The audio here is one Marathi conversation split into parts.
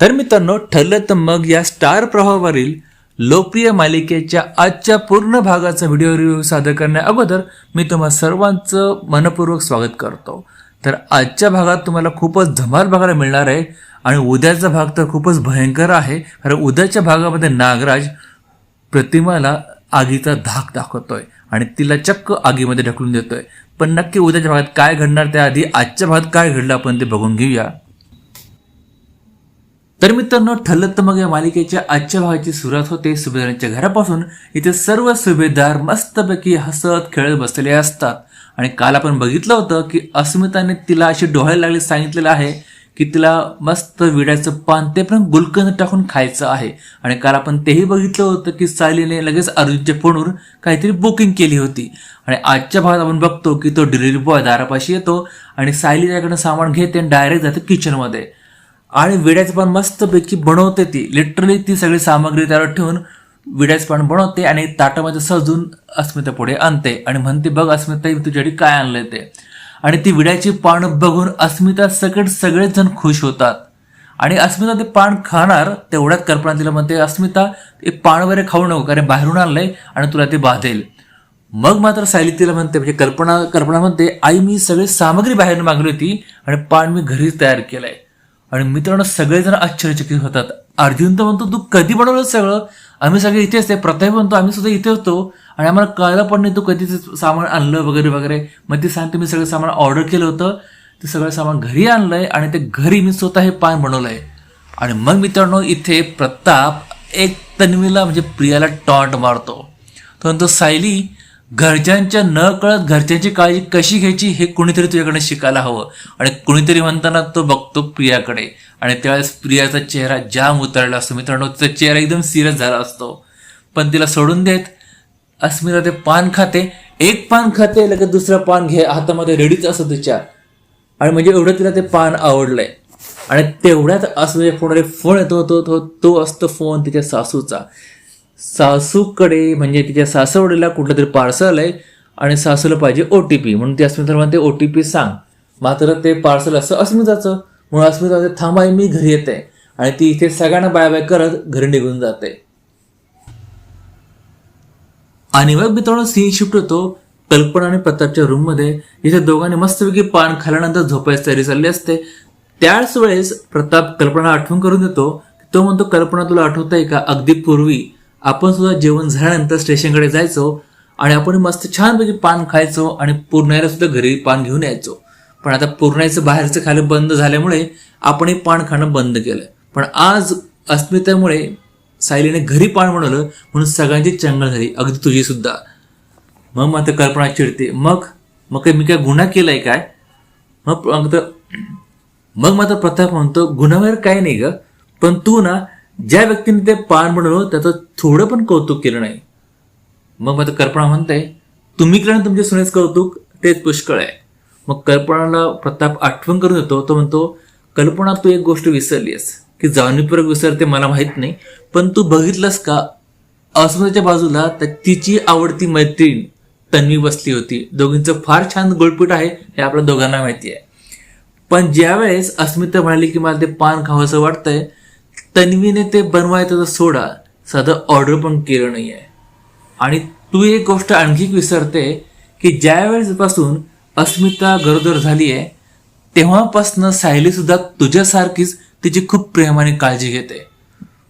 तर मित्रांनो ठरलं तर मग या स्टार प्रवाहावरील लोकप्रिय मालिकेच्या आजच्या पूर्ण भागाचा व्हिडिओ रिव्ह्यू सादर करण्या अगोदर मी तुम्हा सर्वांचं मनपूर्वक स्वागत करतो. तर आजच्या भागात तुम्हाला खूपच धमाल बघायला मिळणार आहे आणि उद्याचा भाग तर खूपच भयंकर आहे. कारण उद्याच्या भागामध्ये नागराज प्रतिमाला आगीचा धाक दाखवतोय आणि तिला चक्क आगीमध्ये ढकलून देतोय. पण नक्की उद्याच्या भागात काय घडणार त्याआधी आजच्या भागात काय घडलं आपण ते बघून घेऊया. तर मित्रांनो ठरलं तर मग या मालिकेच्या आजच्या भागाची सुरुवात होते. सुभेदारांच्या घरापासून इथे सर्व सुभेदार मस्तपैकी हसत खेळत बसलेले असतात. आणि काल आपण बघितलं होतं की अस्मिताने तिला अशी डोळे लागले सांगितलेलं आहे की तिला मस्त विड्याचं पान ते पण गुलकंद टाकून खायचं आहे. आणि काल आपण तेही बघितलं होतं की सायलीने लगेच अर्जुनच्या फोनवर काहीतरी बुकिंग केली होती. आणि आजच्या भागात आपण बघतो की तो डिलिव्हरी बॉय दारापाशी येतो आणि सायली त्याकडनं सामान घेते आणि डायरेक्ट जाते किचनमध्ये आणि विड्याचं पान मस्तपैकी बनवते ती. लिटरली ती सगळी सामग्री त्यावर ठेवून विड्याचं पान बनवते आणि ताटामध्ये सजून अस्मिता पुढे आणते. आणि म्हणते बघ अस्मिता तुझ्यासाठी काय आणलंय ते? आणि ती विड्याची पान बघून अस्मिता सकट सगळेच जण खुश होतात. आणि अस्मिता ते पान खाणार तेवढ्यात कल्पना तिला म्हणते अस्मिता ते पान वगैरे खाऊ नको कारण बाहेरून आणलंय आणि तुला ते बाधेल. मग मात्र सायली तिला म्हणते म्हणजे कल्पना कल्पना म्हणते आई मी सगळी सामग्री बाहेरून मागली होती आणि पान मी घरीच तयार केलंय. आणि मित्रांनो सगळेजण आश्चर्यचकित होतात. अर्जुन तर म्हणतो तू कधी बनवलं सगळं? आम्ही सगळे इथेच आहे. प्रताप म्हणतो आम्ही सुद्धा इथे होतो. आणि आम्हाला कळलं पण नाही तू कधी ते सामान आणलं वगैरे वगैरे? मग ते सांगते मी सगळं सामान ऑर्डर केलं होतं. ते सगळं सामान घरी आणलंय आणि ते घरी मी स्वतः हे पान बनवलंय. आणि मग मित्रांनो इथे प्रताप एक तन्वीला म्हणजे प्रियाला टॉन्ट मारतो. तो म्हणतो सायली घरच्यांच्या न कळत घरच्यांची काळजी कशी घ्यायची हे कुणीतरी तुझ्याकडे शिकायला हवं. आणि कुणीतरी म्हणताना तो बघतो प्रियाकडे. आणि त्यावेळेस प्रियाचा चेहरा जाम उतरला असतो. मित्रांनो तिचा चेहरा एकदम सिरियस झाला असतो. पण तिला सोडून देत अस्मिता ते पान खाते. एक पान खाते लगेच दुसरं पान घे. हातामध्ये रेडीच असतो तिच्या. आणि म्हणजे एवढं तिला ते पान आवडलंय. आणि तेवढ्यात असं फोनवर फोन येतो तो तो असतो फोन तिच्या सासूचा. सासूकडे म्हणजे तिच्या सासवडीला कुठलं तरी पार्सल आहे आणि सासूला पाहिजे ओ टी पी म्हणून ती अस्मिता म्हणते ओ टी पी सांग. मात्र ते पार्सल असं अस्मिताचं. म्हणून अस्मिता म्हणते थांबा मी घरी येते. आणि ती इथे सगळ्यांना बाय बाय करत घरी निघून जाते. आणि मग मित्रांनो सीन शिफ्ट होतो. कल्पना आणि प्रतापच्या रूममध्ये इथे दोघांनी मस्तपैकी पान खाल्यानंतर झोपायची तयारी चालली असते. त्याच वेळेस प्रताप कल्पना आठवण करून देतो. तो म्हणतो कल्पना तुला आठवत आहे का? अगदी पूर्वी आपण सुद्धा जेवण झाल्यानंतर स्टेशनकडे जायचो आणि आपण मस्त छानपैकी पान खायचो आणि पुरणायला सुद्धा घरी पान घेऊन यायचो. पण आता पुरण्याचं बाहेरचं खायला बंद झाल्यामुळे आपणही पान खाणं बंद केलं. पण आज अस्मितेमुळे सायलीने घरी पान बनवलं म्हणून सगळ्यांची चंगळ झाली. अगदी तुझी सुद्धा. मग मात्र कल्पना चिडते. मग? मग काय मी काय गुन्हा केलाय काय? मग मग मात्र प्रताप म्हणतो गुन्ह्यावर काय नाही ग. पण तू ना ज्या व्यक्तीने ते पान बनवलं त्याचं थोडं पण कौतुक केलं नाही. मग मात्र कल्पना म्हणते तुम्ही केलं तुमच्या सुनेच कौतुक तेच पुष्कळ आहे. मग कल्पनाला प्रताप आठवण करून देतो तो म्हणतो कल्पना तू एक गोष्ट विसरलीस की जाणीवपूर्वक विसरते मला माहीत नाही पण तू बघितलंस का? अस्मिताच्या बाजूला तर तिची आवडती मैत्रीण तन्वी बसली होती. दोघींचं फार छान गोळपीट आहे हे आपल्या दोघांना माहिती आहे. पण ज्यावेळेस अस्मिता म्हणाली की मला ते पान खावंसं वाटतंय तन्वीने ते बनवायचं सोडा. साधं ऑर्डर पण केलं नाही आहे आणि तू एक गोष्ट आणखी विसरते की ज्या वेळेसपासून अस्मिता गरोदर झाली आहे तेव्हापासनं सायली सुद्धा तुझ्यासारखीच तिची खूप प्रेमाने काळजी घेते.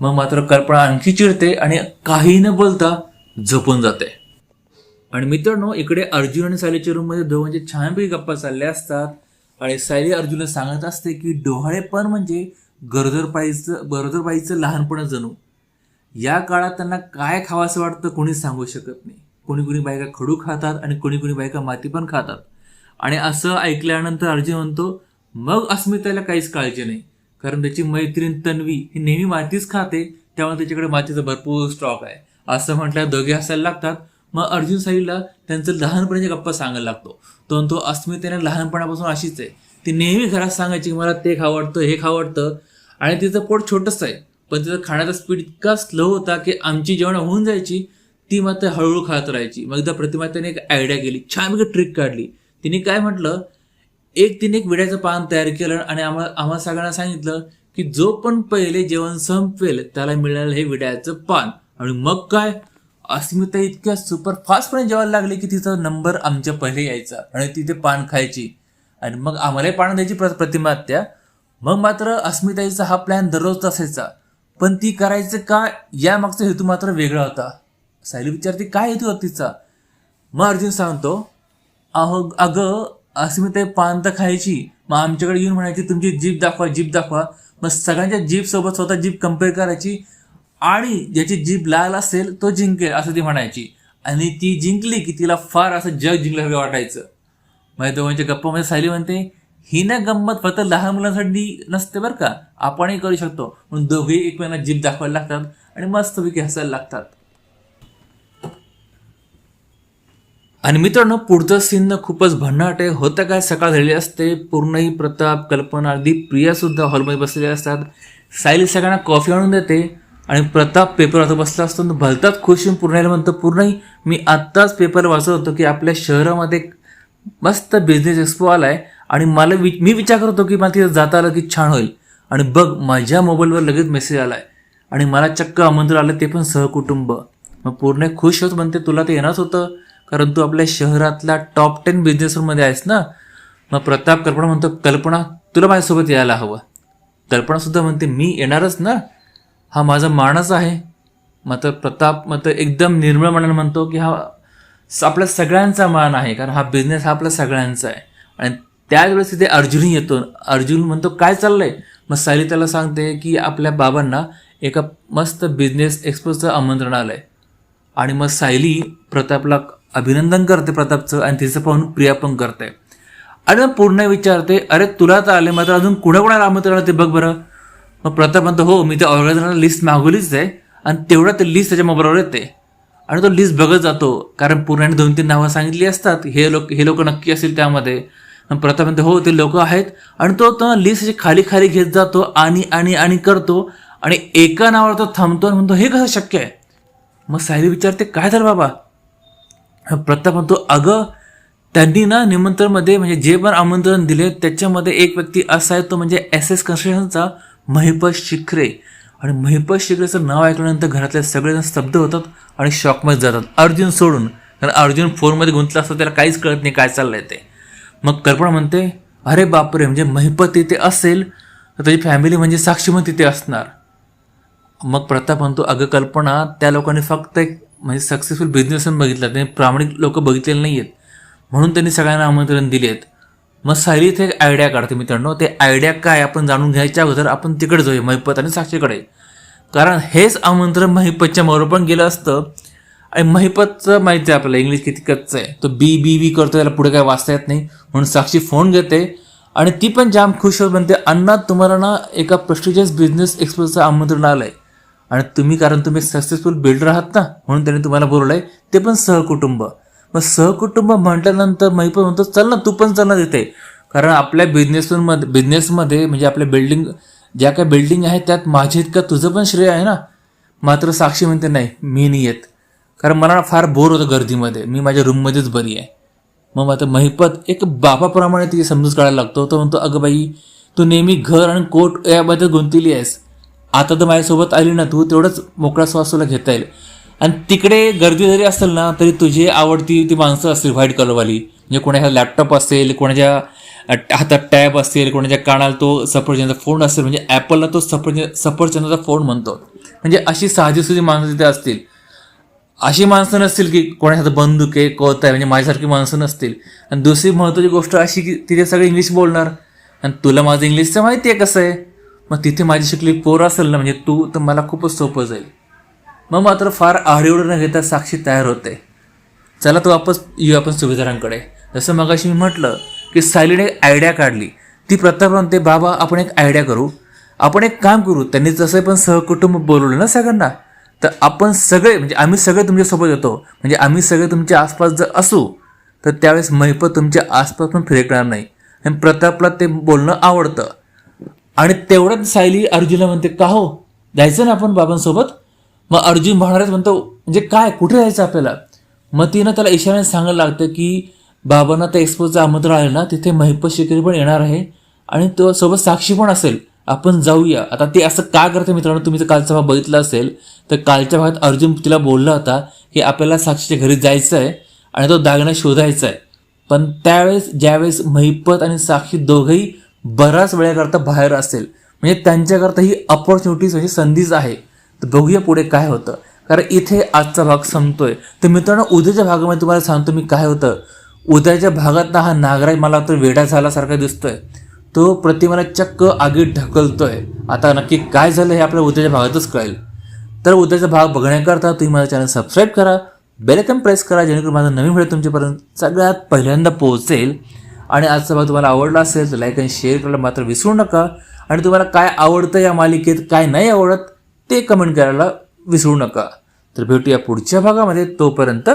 मग मात्र कल्पना आणखी चिडते आणि काही न बोलता झोपून जाते. आणि मित्रांनो इकडे अर्जुन आणि सायलीच्या रूममध्ये दोघांचे छानपैकी गप्पा चालल्या असतात. आणि सायली अर्जुनला सांगत असते की डोहाळेपण म्हणजे गरोदरबाईचं गरोदरबाईचं लहानपण जणू. या काळात त्यांना काय खावासं वाटतं कोणी सांगू शकत नाही. कोणी कोणी बायका खडू खातात आणि कोणी कोणी बायका माती पण खातात. आणि असं ऐकल्यानंतर अर्जुन म्हणतो मग अस्मिताला काहीच काळजी नाही. कारण त्याची मैत्रीण तन्वी ही नेहमी मातीच खाते त्यामुळे त्याच्याकडे मातीचा भरपूर स्टॉक आहे. असं म्हटल्यावर दोघे हसायला लागतात. मग अर्जुन साईला त्यांचं लहानपणीच्या गप्पा सांगायला लागतो. तो म्हणतो अस्मितेने लहानपणापासून अशीच आहे. ती नेहमी घरात सांगायची मला ते खावडतं हे खावडतं आणि तिचं पोट छोटंच आहे. पण तिचं खाण्याचा स्पीड इतका स्लो होता की आमची जेवण होऊन जायची ती मात्र हळूहळू खात राहायची. मग एकदा प्रतिमा त्याने एक आयडिया केली छान ट्रिक काढली. तिने काय म्हटलं एक तिने एक विड्याचं पान तयार केलं आणि आम्हाला आम्हाला सगळ्यांना सांगितलं की जो पण पहिले जेवण संपवेल त्याला मिळालं हे विड्याचं पान. आणि मग काय? अस्मिता इतक्या सुपर फास्टपणे जेवायला लागली की तिचा नंबर आमच्या पहिले यायचा. आणि तिथे पान खायची. आणि मग आम्हालाही पान द्यायची प्र- प्रतिमा त्या मग मात्र अस्मिताईचा हा प्लॅन दररोज असायचा. पण ती करायचं का यामागचा हेतू मात्र वेगळा होता. सायली विचारते काय हेतू होता तिचा? मग अर्जुन सांगतो अहो अगं अस्मिताई पान तर खायची. मग आमच्याकडे येऊन म्हणायची तुमची जीप दाखवा जीप दाखवा. मग सगळ्यांच्या जीपसोबत स्वतः जीप कंपेअर करायची आणि ज्याची जीप लाल असेल तो जिंकेल असं ती म्हणायची. आणि ती जिंकली की तिला फार असं जग जिंकल्यासारखं वाटायचं. माझ्या दोघांच्या गप्पामध्ये सायली म्हणते ही ना गंमत फक्त लहान मुलांसाठी नसते बरं का. आपणही करू शकतो. म्हणून दोघे एकमेकांना जीप दाखवायला लागतात आणि मस्तपैकी हसायला लागतात. आणि मित्रांनो पुढचं सीन खूपच भन्नाट आहे. होतं काय? सकाळ झालेली असते. पूर्णही प्रताप कल्पना अगदी प्रिया सुद्धा हॉलमध्ये बसलेले असतात. सायली सगळ्यांना कॉफी आणून देते. आणि प्रताप पेपर वाचत बसला असतो. भलताच खुश होऊन पूर्णाला म्हणतो पूर्णही मी आत्ताच पेपर वाचत होतो की आपल्या शहरामध्ये मस्त बिझनेस एक्सपो आलाय. आणि मला वि मी विचार करतो की मला तिथं जाता आलं की छान होईल. आणि बघ माझ्या मोबाईलवर लगेच मेसेज आला आहे आणि मला चक्क आमंत्रण आलं ते पण सहकुटुंब. मग पूर्ण खुश होत म्हणते तुला ते येणारच होतं कारण तू आपल्या शहरातल्या टॉप टेन बिझनेसमध्ये आहेस ना? मग प्रताप कल्पना म्हणतो कल्पना तुला माझ्यासोबत यायला हवं. कल्पनासुद्धा म्हणते मी येणारच ना? हा माझा माणस आहे. मात्र प्रताप मात्र एकदम निर्मळ मनाने म्हणतो की हा स- आपल्या सगळ्यांचा मान आहे कारण हा बिझनेस हा आपला सगळ्यांचा आहे. आणि त्यावेळेस तिथे अर्जुनही येतो. अर्जुन म्हणतो काय चाललंय? मग सायली त्याला सांगते की आपल्या बाबांना एका मस्त बिझनेस एक्सपोचं आमंत्रण आलंय. आणि मग सायली प्रतापला अभिनंदन करते प्रतापचं आणि तिचं पाहून प्रिया पण करते. आणि मग पूर्ण विचारते अरे तुला तर आले मात्र अजून कुणाकुणाला आमंत्रण आलं ते बघ बरं. मग प्रताप म्हणतो हो मी त्या ऑर्गनायझरला लिस्ट मागवलीच आहे आणि तेवढा ते लिस्ट त्याच्या मोबाईलवर येते. आणि तो लिस्ट बघत जातो कारण पूर्णाने दोन तीन नावं सांगितली असतात. हे लोक हे लोक नक्की असतील त्यामध्ये. प्रताप म्हणते हो ते लोक आहेत. आणि तो तो लिस्ट खाली खाली घेत जातो आणि आणि आणि करतो आणि एका नावावर तो थांबतो आणि म्हणतो हे कसं शक्य आहे? मग सायली विचारते काय झालं बाबा? प्रताप म्हणतो अगं त्यांनी ना निमंत्रणमध्ये म्हणजे जे पण आमंत्रण दिले त्याच्यामध्ये एक व्यक्ती असा आहे तो म्हणजे एस एस कन्स्ट्रक्शनचा महिपत शिखरे. आणि महिपत शिखरेचं नाव ऐकल्यानंतर घरातले सगळेजण स्तब्ध होतात आणि शॉकमध्ये जातात. अर्जुन सोडून. कारण अर्जुन फोनमध्ये गुंतला असतो त्याला काहीच कळत नाही काय चाललंय ते. मग कल्पना म्हणते अरे बापरे म्हणजे महिपत तिथे असेल तर त्याची फॅमिली म्हणजे साक्षी मग तिथे असणार. मग प्रताप म्हणतो अगं कल्पना त्या लोकांनी फक्त एक म्हणजे सक्सेसफुल बिझनेसमॅन बघितला त्यांनी प्रामाणिक लोक बघितलेले नाही आहेत म्हणून त्यांनी सगळ्यांना आमंत्रण दिले आहेत. मग सायली इथे एक आयडिया काढते मित्रांनो ते आयडिया काय आपण जाणून घ्यायच्या अगोदर आपण तिकडे जाऊया महिपत आणि साक्षीकडे. कारण हेच आमंत्रण महिपतच्या मोर पण गेलं असतं आणि महिपतचं माहिती आहे आपल्याला इंग्लिश किती कच्चं आहे. तो बी बी बी करतो त्याला पुढे काय वाचता येत नाही. म्हणून साक्षी फोन घेते. आणि ती पण जाम खुश होत म्हणते अण्णा तुम्हाला ना एका प्रेस्टिजियस बिझनेस एक्सपोचं आमंत्रण आहे आणि तुम्ही कारण तुम्ही सक्सेसफुल बिल्डर आहात ना म्हणून त्यांनी तुम्हाला बोलवलं आहे ते पण सहकुटुंब. मग सहकुटुंब म्हटल्यानंतर महिपत म्हणतो चल ना तू पण चल ना तिथे. कारण आपल्या बिझनेसमध्ये बिझनेसमध्ये म्हणजे आपल्या बिल्डिंग ज्या काही बिल्डिंग आहेत त्यात माझ्या इतकं तुझं पण श्रेय आहे ना. मात्र साक्षी म्हणते नाही मी नाही येत. कारण मला ना फार बोर होतं गर्दीमध्ये. मी माझ्या रूममध्येच बरी आहे. मग आता महिपत एक बापाप्रमाणे तिची समजूत काढायला लागतो. तो म्हणतो अगं बाई तू नेहमी घर आणि कोट यामध्ये गुंतलेली आहेस. आता तर माझ्यासोबत आली ना तू तेवढंच मोकळा श्वास तुला घेता येईल. आणि तिकडे गर्दी जरी असेल ना तरी तुझी आवडती ती माणसं असतील व्हाईट कलरवाली म्हणजे कोणाच्या लॅपटॉप असेल कोणाच्या हातात टॅब असेल कोणाच्या कानाला तो सफरचंदाचा फोन असेल. म्हणजे ॲपलला तो सफरचंद सफरचंदाचा फोन म्हणतो. म्हणजे अशी साधी सुधी माणसं तिथे असतील. अशी माणसं नसतील की कोणाच्या बंदूक आहे कोत आहे म्हणजे माझ्यासारखी माणसं नसतील. आणि दुसरी महत्त्वाची गोष्ट अशी की तिथे सगळे इंग्लिश बोलणार. आणि तुला माझं इंग्लिशचं माहिती आहे कसं आहे. मग तिथे माझी शिकली पोर असेल ना म्हणजे तू तर मला खूपच सोपं जाईल. मग मात्र फार आढेवडं न घेता साक्षी तयार होते. चला तो वापस येऊ आपण सुभेदारांकडे. जसं मगाशी मी म्हटलं की सायलीने एक आयडिया काढली. ती प्रताप म्हणते बाबा आपण एक आयडिया करू. आपण एक काम करू. त्यांनी जसं पण सहकुटुंब बोलवलं ना सगळ्यांना तर आपण सगळे म्हणजे आम्ही सगळे तुमच्यासोबत येतो. म्हणजे आम्ही सगळे तुमच्या आसपास जर असू तर त्यावेळेस महिपत तुमच्या आसपास पण फिरकणार नाही. आणि प्रतापला ते बोलणं आवडतं. आणि तेवढ्यात सायली अर्जुनला म्हणते का हो? जायचं ना आपण बाबांसोबत? मग अर्जुन म्हणारच म्हणतो म्हणजे काय? कुठे जायचं आपल्याला? मग तिनं त्याला इशाऱ्याने सांगायला लागतं की बाबांना त्या एक्सपोजचं आमंत्रण आलं ना तिथे महिपत शिकारी पण येणार आहे आणि तो सोबत साक्षी पण असेल. आपण जाऊया. आता ते असं का करते मित्रांनो? तुम्ही जर कालचा भाग बघितला असेल तर कालच्या भागात अर्जुन तिला बोलला होता की आपल्याला साक्षीच्या घरी जायचं आहे आणि तो दागिना शोधायचा आहे पण त्यावेळेस ज्यावेळेस महिपत आणि साक्षी दोघंही बराच वेळेकरता बाहेर असेल म्हणजे त्यांच्याकरता ही अपॉर्च्युनिटीज म्हणजे संधीच आहे. तर बघूया पुढे काय होतं. कारण इथे आजचा भाग संपतोय. तर मित्रांनो उद्याच्या भागामध्ये तुम्हाला सांगतो मी काय होतं. उद्याच्या भागात हा नागराज मला तर वेडा झाल्यासारखा दिसतोय. तो प्रतिमेला चक्क आगीत ढकलतोय. आता नक्की काय झालं हे आपल्याला उद्याच्या भागातच कळेल. तर उद्याचा भाग बघण्याकरता तुम्ही माझा चॅनल सबस्क्राईब करा बेलकन प्रेस करा जेणेकरून माझा नवीन व्हिडिओ तुमच्यापर्यंत सगळ्यात पहिल्यांदा पोहोचेल. आणि आजचा भाग तुम्हाला आवडला असेल तर लाईक आणि शेअर करायला मात्र विसरू नका. आणि तुम्हाला काय आवडतं या मालिकेत काय नाही आवडत ते कमेंट करायला विसरू नका. तर भेटूया पुढच्या भागामध्ये. तोपर्यंत